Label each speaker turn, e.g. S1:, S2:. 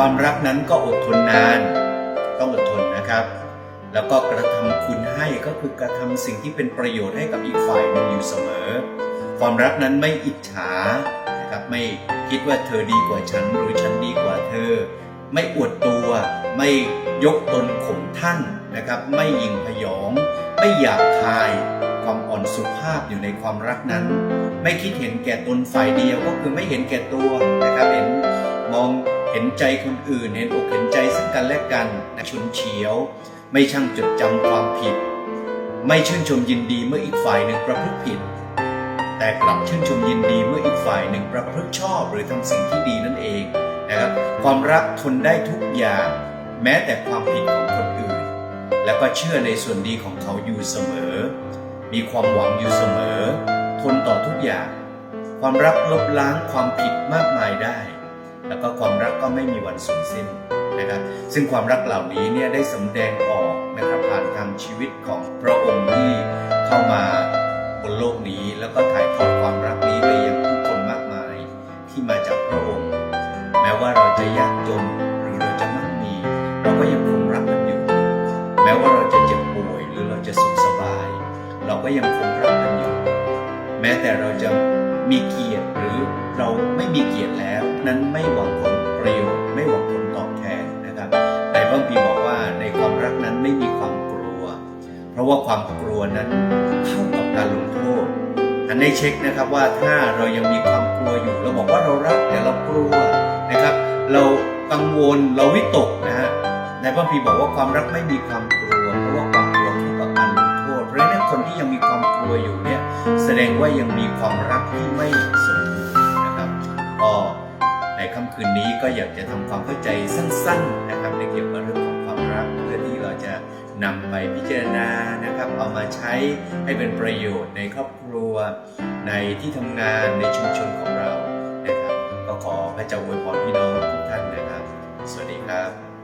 S1: ความรักนั้นก็อดทนนาน ต้องอดทนนะครับ แล้วก็กระทำคุณให้ก็คือกระทำสิ่งที่เป็นประโยชน์ให้กับอีกฝ่ายหนึ่งอยู่เสมอ ความรักนั้นไม่อิจฉานะครับไม่คิดว่าเธอดีกว่าฉันหรือฉันดีกว่าเธอ ไม่อวดตัวไม่ยกตนข่มท่านนะครับ ไม่ยิงพยอง ไม่หยาบคาย ความอ่อนสุภาพอยู่ในความรักนั้น ไม่คิดเห็นแก่ตนฝ่ายเดียวก็คือไม่เห็นแก่ตัวนะครับเห็นมอง ห็นใจคนอื่น เห็นอกเห็นใจซึ่งกันและกันนะชุนเฉียว ไม่ช่างจดจำความผิด ไม่ชื่นชมยินดีเมื่ออีกฝ่ายหนึ่งประพฤติผิด แต่กลับชื่นชมยินดีเมื่ออีกฝ่ายหนึ่งประพฤติชอบหรือทำสิ่งที่ดีนั่นเองนะครับความรักทนได้ทุกอย่าง แม้แต่ความผิดของคนอื่น แล้วก็เชื่อในส่วนดีของเขาอยู่เสมอ มีความหวังอยู่เสมอ ทนต่อทุกอย่าง ความรักลบล้างความผิดมากมายได้ แล้วก็ความรักก็ไม่มีวันสูญสิ้นนะครับ ซึ่งความรักเหล่านี้เนี่ยได้สำแดงออกนะครับผ่านทางชีวิตของพระองค์ที่เข้ามาบนโลกนี้ แล้วก็ถ่ายทอดความรักนี้ไปยังผู้คนมากมายที่มาจากพระองค์ แม้ว่าเราจะยากจนหรือเราจะมั่งมี เราก็ยังคงรักกันอยู่ แม้ว่าเราจะเจ็บป่วยหรือเราจะสุขสบาย เราก็ยังคงรักกันอยู่ แม้แต่เราจะมีกี นั้นไม่หวังผลประโยชน์ไม่หวังผลตอบแทนนะครับในพระคัมภีบอกว่าในความรักนั้นไม่มีความกลัว เพราะว่าความกลัวนั้นเท่ากับการลงโทษ อันนี้เช็คนะครับว่าถ้าเรายังมีความกลัวอยู่เราบอกว่าเรารักแต่เรากลัวนะครับ เรากังวลเราวิตกนะฮะในพระคัมภีบอกว่าความรักไม่มีความกลัว เพราะว่าความกลัวเท่ากับการลงโทษเพราะฉะนั้นคนที่ยังมีความกลัวอยู่เนี่ยแสดงว่ายังมีความรักที่ไม่สมบูรณ์นะครับก็ ในค่ำคืนนี้ก็อยากจะทำความเข้าใจสั้น ๆ นะครับ ในเกี่ยวกับเรื่องของความรักเพื่อที่เราจะนำไปพิจารณานะครับ เอามาใช้ให้เป็นประโยชน์ในครอบครัว ในที่ทำงานในชุมชนของเรานะครับ ก็ขอพระเจ้าอวยพรพี่น้องทุกท่านนะครับ สวัสดีครับ